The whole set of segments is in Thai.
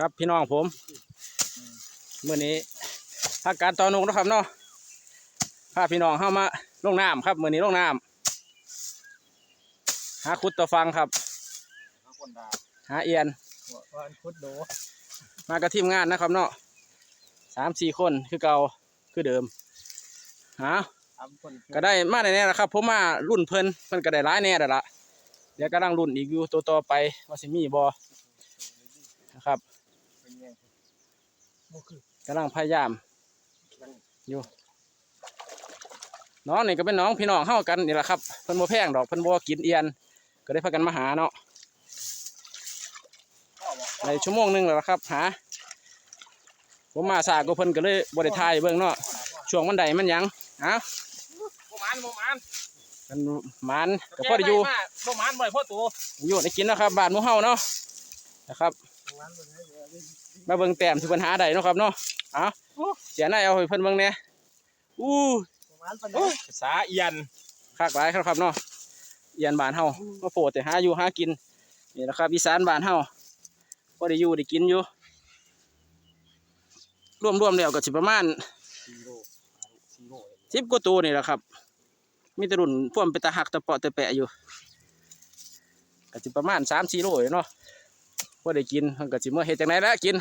ครับพี่น้องผมเมื่อนี้ภาคการต่อนงนะครับเนาะพาพี่น้องเข้ามาลงน้ำครับเมื่อนี้ลงน้ำหาคุดตัวฟังครับข้างคนดาหาเอียนหัววันคุดโดมากับทีมงานนะครับเนาะสามสี่คนคือเก่าคือเดิมหาทำคนก็ได้มาในแน่ละครับผมมารุ่นเพิ่นเพิ่นก็ได้ร้ายแน่แล้วละเดี๋ยวกำลังรุ่นอีกอยู่ตัวต่อไปว่าสิมีบอนะครับเป็นไงบ่คือ กำลังพยายามอยู่น้องนี่ก็เป็นน้องพี่น้องเข้ากันนี่แหละครับเพิ่นบ่แพงดอกเพิ่นบ่กินเอียน ก็ได้พากันมาหาเนาะพ่อบอกในชั่วโมงหนึงแล้วล่ะครับหาผมมาสายก็เพิ่นก็เลยบ่ได้ทายเบิ่งเนาะช่วงวันใดมันหยังอ้าวบ่มันบ่มันมันมันก็พอได้อยู่บ่มันบ่อยพ่อตัวอยู่ได้กินเนาะครับบ้านหมู่เฮาเนาะนะครับ มันบ่ได้เลยมาเบิ่งแต้มที่ปัญหาใดเนาะครับเนาะเอ้าเสียหน้าเอาให้เพิ่นเบิ่งแหน่อู้บ่มันปานใดภาษาเอียนคักหลายครับครับเนาะเอียนบ้านเฮามาโปรดแต่หาอยู่หากินนี่แหละครับอีสานบ้านเฮาพอได้อยู่ได้กินอยู่รวมๆแล้วก็สิประมาณ4โล4โล10กว่าตัวนี่แหละครับ มีแต่รุ่นพ่วมไปตะหักตะเปาะตะแปะอยู่ก็สิประมาณ3-4โลเนาะ พอได้กินเพิ่นก็สิมื้อเฮ็ดจังไดล่ะกิน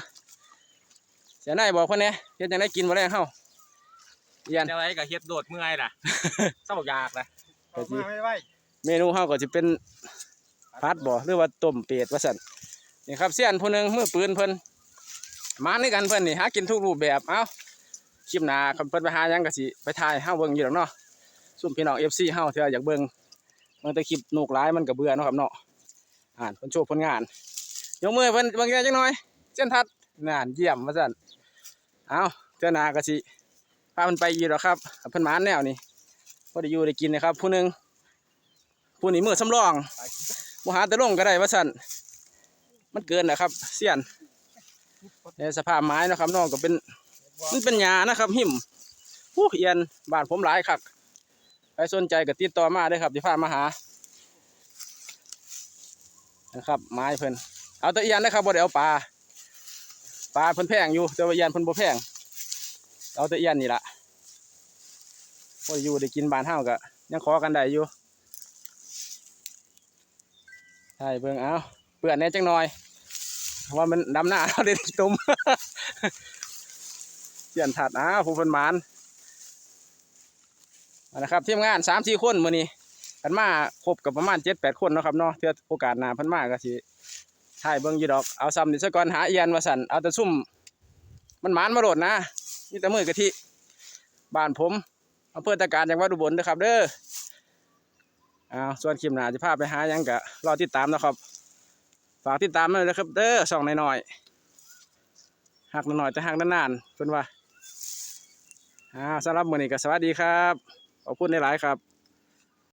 เสียหน้าบอกเพิ่นแหน่เฮ็ดจังไดกินบ่แรงเฮาเอียน อะไรก็เฮ็ดโดดเมื่อยล่ะ เศร้าอยากนะก็สิมาไม่ไหวเมนูเฮาก็สิเป็นพัดบ่หรือว่าต้มเป็ดว่าซั่นนี่ครับเสี้ยนผู้หนึงมือปืนเพิ่นมาในกันเพิ่นนี่หากินทุกรูปแบบเอ้าคลิปหน้าคันเพิ่นไปหาหยังก็สิไปถ่ายให้เฮาเบิ่งอยู่ดอกเนาะซุ่มพี่น้อง FC เฮาเทื่ออยากเบิ่งเบิ่งแต่คลิปนูกหลายมันก็เบื่อเนาะครับเนาะอ่านเพิ่นโชว์ผลงาน ยกมือเพิ่นบิ่งแหน่จังหน่อยเส้นทัดนั่นเยี่ยมว่าซั่นเอ้าเทื่อนาก็สิพาเพิ่นไปอยู่ดอกครับเพิ่นหมานแนวนี่บ่ได้อยู่ได้กินนะครับ ผู้หนึงผู้นี้มือสำรองบ่หาแต่ลงก็ได้ว่าสั่นมันเกินนะครับ เสียนในสภาพไม้นะครับน้องก็เป็นมันเป็นหญ้านะครับ หิมผู้เอียนบานผมหลายคักใครสนใจก็ติดต่อมาได้ครับที่พามาหานะครับ ไม้เพิ่น เอาตะเอียนนะครับบ่ได้เอาปลาปลาเพิ่นแพงอยู่แต่ว่าเอียนเพิ่นบ่แพงเอาตะเอียนนี่ละพออยู่ได้กินบานเฮาก็ยังขอกันได้อยู่ใช่เบิ่งเอาเปื่อนแน่จังหน่อยเพราะว่ามันดำหน้าเราเด็ดตุ่มเสียนถัดอ้าวผู้เป็นหมานนะครับทีมงานสามสี่คนมือนี้กันมาครบกับประมาณเจ็ดแปดคนนะครับเนาะเทื่อโอกาสหน้าพันมาก็สิ ถ่ายเบิ่งยู่ดอก เอาซ้ำนี่ซะก่อนหาเอียนว่าสั่นเอาแต่ซุ่ม มันหมานมาโหลดนะนี่แต่มือกะทิบ้านผมอำเภอตะการจังหวัดอุบลเด้อครับ เด้อเอาส่วนคลิปหน้าจะพาไปหายังกะรอติดตามนะครับ ฝากติดตามด้วยนะครับ เด้อส่องหน่อยๆหักหน่อยๆแต่หักนานๆเพิ่นว่าอ้าสำหรับมือนี้ก็สวัสดีครับขอบคุณหลายๆครับ